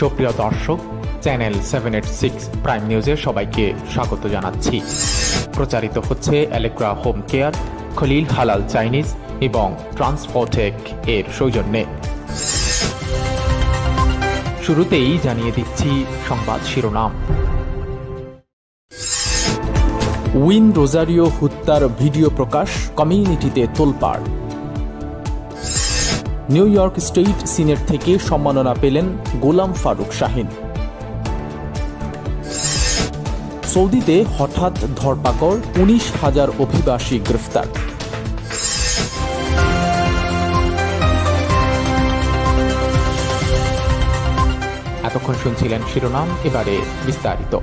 সুপ্রিয় দর্শক, channel seven eight six prime নিউজে সবাইকে স্বাগত জানাচ্ছি। প্রচারিত হচ্ছে অ্যালেগ্রা হোম কেয়ার খলিল হালাল চাইনিজ এবং ট্রান্সফোটেক এর সৌজন্যে। শুরুতেই জানিয়ে দিচ্ছি সংবাদ শিরোনাম। উইন রোজারিও হত্যার ভিডিও প্রকাশ কমিউনিটিতে তোলপাড়। নিউ ইয়র্ক স্টেট সিনেট থেকে সম্মাননা পেলেন গোলাম ফারুক শাহিন। সৌদিতে হঠাৎ ধরপাকড় উনিশ হাজার অভিবাসী গ্রেফতার। এতক্ষণ শুনছিলেন শিরোনাম, এবারে বিস্তারিত।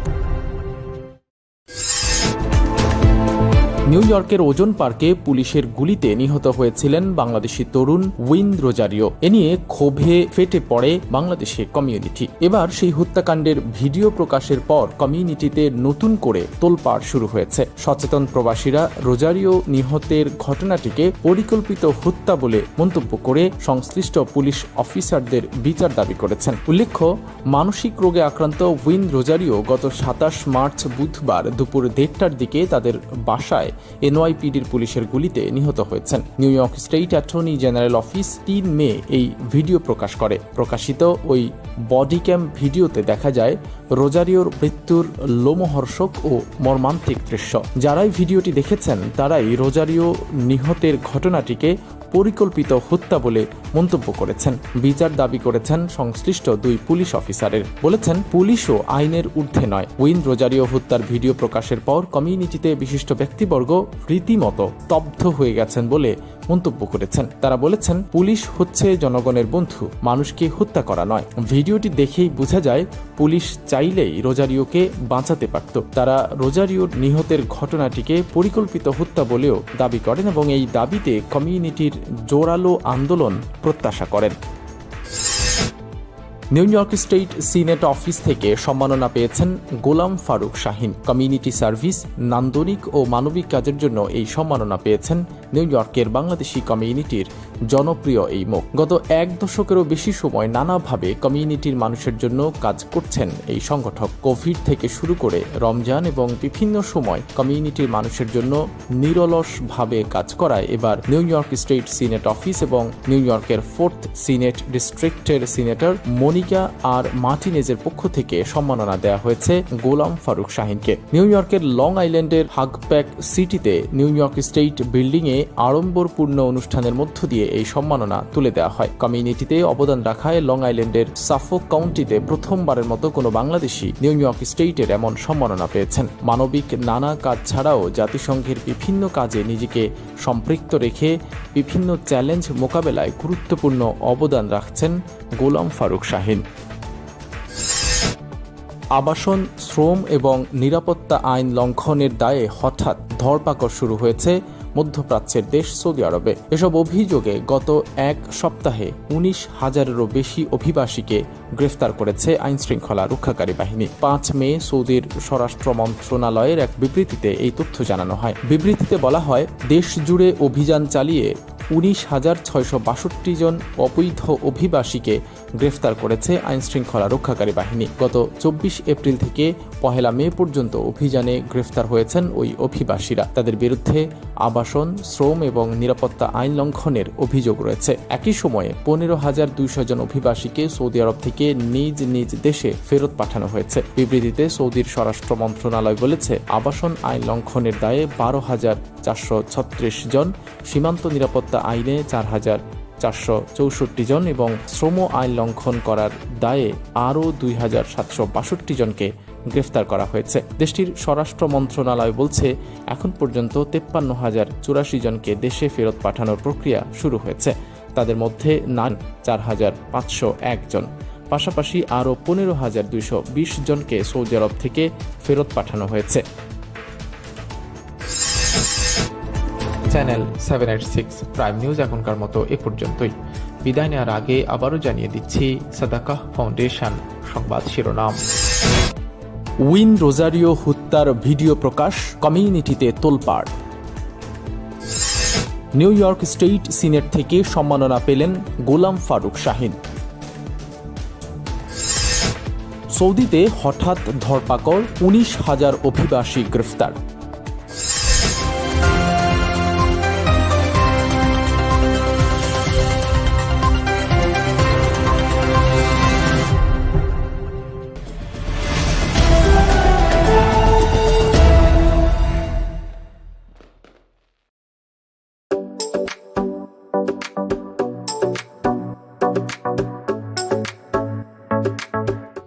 নিউ ইয়র্কের ওজন পার্কে পুলিশের গুলিতে নিহত হয়েছিলেন বাংলাদেশি তরুণ উইন রোজারিও। এ নিয়ে ক্ষোভে ফেটে পড়ে বাংলাদেশের কমিউনিটি। এবার সেই হত্যাকাণ্ডের ভিডিও প্রকাশের পর কমিউনিটিতে নতুন করে তোলপাড় শুরু হয়েছে। সচেতন প্রবাসীরা রোজারিও নিহতের ঘটনাটিকে পরিকল্পিত হত্যা বলে মন্তব্য করে সংশ্লিষ্ট পুলিশ অফিসারদের বিচার দাবি করেছেন। উল্লেখ্য, মানসিক রোগে আক্রান্ত উইন রোজারিও গত সাতাশ মার্চ বুধবার দুপুর দেড়টার দিকে তাদের বাসায় এনওয়াইপিডির পুলিশের গুলিতে নিহত হয়েছেন। New York State attorney general office তিন মে এই ভিডিও প্রকাশ করে। প্রকাশিত ওই বডি ক্যাম ভিডিওতে দেখা যায় রোজারিওর মৃত্যুর লোমহর্ষক ও মর্মান্তিক দৃশ্য। যারাই ভিডিওটি দেখেছেন, তারাই রোজারিও নিহতের ঘটনাটিকে পরিকল্পিত হত্যা বলে মন্তব্য করেছেন। বিচার দাবি করেছেন সংশ্লিষ্ট দুই পুলিশ অফিসারের। বলেছেন, পুলিশও আইনের ঊর্ধ্বে নয়। উইন রোজারিও হত্যার ভিডিও প্রকাশের পর কমিউনিটিতে বিশিষ্ট ব্যক্তিবর্গ রীতিমতো স্তব্ধ হয়ে গেছেন বলে মন্তব্য করেছেন। তারা বলেছেন, পুলিশ হচ্ছে জনগণের বন্ধু, মানুষকে হত্যা করা নয়। ভিডিওটি দেখেই বোঝা যায়, পুলিশ চাইলেই রোজারিওকে বাঁচাতে পারত। তারা রোজারিওর নিহতের ঘটনাটিকে পরিকল্পিত হত্যা বলেও দাবি করেন এবং এই দাবিতে কমিউনিটির জোরালো আন্দোলন প্রত্যাশা করেন। New York State Senate office থেকে সম্মাননা পেয়েছেন গোলাম ফারুক শাহিন। কমিউনিটি সার্ভিস, নান্দনিক ও মানবিক কাজের জন্য এই সম্মাননা পেয়েছেন নিউ ইয়র্কের বাংলাদেশি কমিউনিটির জনপ্রিয় এই মুখ। গত এক দশকেরও বেশি সময় নানাভাবে কমিউনিটির মানুষের জন্য কাজ করছেন এই সংগঠক। কোভিড থেকে শুরু করে রমজান এবং বিভিন্ন সময় কমিউনিটির মানুষের জন্য নিরলসভাবে কাজ করায়। এবার New York State Senate office এবং নিউ ইয়র্কের ফোর্থ সিনেট ডিস্ট্রিক্টের সিনেটর মনিকা আর মার্টিনেজের পক্ষ থেকে সম্মাননা দেওয়া হয়েছে গোলাম ফারুক শাহিনকে। নিউ ইয়র্কের লং আইল্যান্ডের হাগপ্যাক সিটিতে নিউ ইয়র্ক স্টেট বিল্ডিংয়ে আড়ম্বরপূর্ণ অনুষ্ঠানের মধ্য দিয়ে এই সম্মাননা তুলে দেওয়া হয়। কমিউনিটিতে অবদান রাখায় লং আইল্যান্ডের সাফোক কাউন্টিতে প্রথমবারের মতো কোনো বাংলাদেশি নিউ ইয়র্ক স্টেটের এমন সম্মাননা পেয়েছেন। মানবিক নানা কাজ ছাড়াও জাতিসংঘের বিভিন্ন কাজে নিজেকে সম্পৃক্ত রেখে বিভিন্ন চ্যালেঞ্জ মোকাবেলায় গুরুত্বপূর্ণ অবদান রাখছেন গোলাম ফারুক শাহিন। আবাসন, শ্রম এবং নিরাপত্তা আইন লঙ্ঘনের দায়ে হঠাৎ ধরপাকড় শুরু হয়েছে মধ্যপ্রাচ্যের দেশ সৌদি আরবে। এসব অভিযোগে গত এক সপ্তাহে উনিশ হাজারেরও বেশি অভিবাসীকে গ্রেফতার করেছে আইন শৃঙ্খলা রক্ষাকারী বাহিনী। পাঁচ মে সৌদির স্বরাষ্ট্র মন্ত্রণালয়ের এক বিবৃতিতে এই তথ্য জানানো হয়। বিবৃতিতে বলা হয় দেশ জুড়ে অভিযান চালিয়ে উনিশ হাজার ছয়শো বাষট্টি জন অবৈধ অভিবাসীকে গ্রেফতার করেছে আইন শৃঙ্খলা রক্ষাকারী বাহিনী। গত চব্বিশ এপ্রিল থেকে পহেলা মে পর্যন্ত অভিযানে গ্রেফতার হয়েছেন ওই অভিবাসীরা। তাদের বিরুদ্ধে আবাসন, শ্রম এবং নিরাপত্তা আইন লঙ্ঘনের অভিযোগ রয়েছে। একই সময়ে পনেরো হাজার দুইশো জন অভিবাসীকে সৌদি আরব থেকে নিজ নিজ দেশে ফেরত পাঠানো হয়েছে। বিবৃতিতে সৌদির স্বরাষ্ট্র মন্ত্রণালয় বলেছে, আবাসন আইন লঙ্ঘনের দায়ে বারো হাজার চারশো ছত্রিশ জন সীমান্ত নিরাপত্তা আইনে চার হাজার চারশো চৌষট্টি জন এবং শ্রম আইন লঙ্ঘন করার দায়ে আরও দুই হাজার সাতশো বাষট্টি জনকে গ্রেফতার করা হয়েছে। দেশটির স্বরাষ্ট্র মন্ত্রণালয় বলছে, এখন পর্যন্ত তেপ্পান্ন হাজার চুরাশি জনকে দেশে ফেরত পাঠানোর প্রক্রিয়া শুরু হয়েছে। তাদের মধ্যে নান চার হাজার পাঁচশো একজন পাশাপাশি আরও পনেরো হাজার দুইশো বিশ জনকে সৌদি আরব থেকে ফেরত পাঠানো হয়েছে। Channel seven eight six prime news এখনকার মতো এ পর্যন্তই। বিদায় নেওয়ার আগে আবারও জানিয়ে দিচ্ছি সাদাকাহ ফাউন্ডেশন সংবাদ শিরোনাম। উইন রোজারিও হত্যার ভিডিও প্রকাশ কমিউনিটিতে তোলপাড়। নিউ ইয়র্ক স্টেট সিনেট থেকে সম্মাননা পেলেন গোলাম ফারুক শাহিন। সৌদিতে হঠাৎ ধরপাকড় উনিশ হাজার অভিবাসী গ্রেফতার।